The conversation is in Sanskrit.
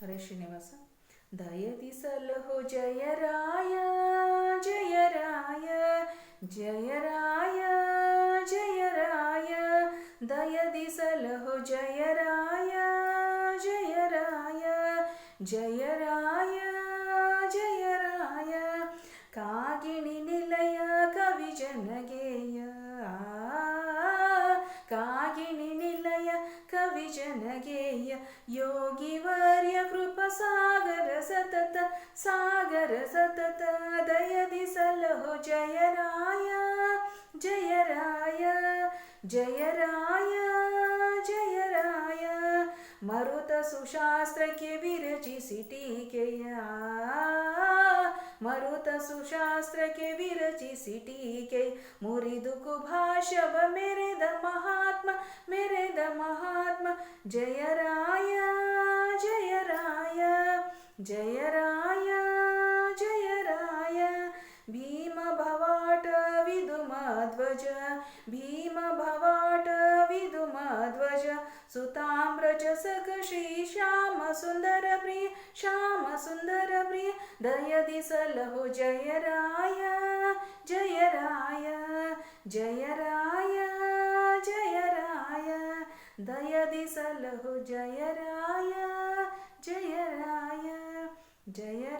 ಹರೇ ಶ್ರೀನಿವಾಸ ದಯದಿಸಲಹೋ ಜಯ ರಾಯ ಜಯ ರಾಯ ಜಯ ರಾಯ ಜಯ ರಾಯ ದಯದಿಸಲಹೋ ಜಯ ರಾಯ ಜಯ ರಾಯ ಜಯ ರಾಯ ಜಯ ರಾಯ ಕಾಗಿಣಿ ನಿಲಯ ಕವಿ ಜನಗೇಯ जनगेया योगिवर्य कृपसागर सतत सागर सतत दयदि सलहो जय राय जय राय जय राय जय राय मरुत शास्त्र के विरचिसि टीकया मरुत शास्त्र के विरचिसि टीके मुरि दुखुभाष मेरे दमा जय राय जय राय जय राय जय राय। भीम भवाट विधुमध्वज भीमभवाट विदुमध्वज सुताम्रजसख श्री श्याम सुन्दर प्रिय श्याम सुन्दर प्रिय। दयदि सलहु जय राय जय राय जय राय। दया दयदि सलहु जय राय जय राय जय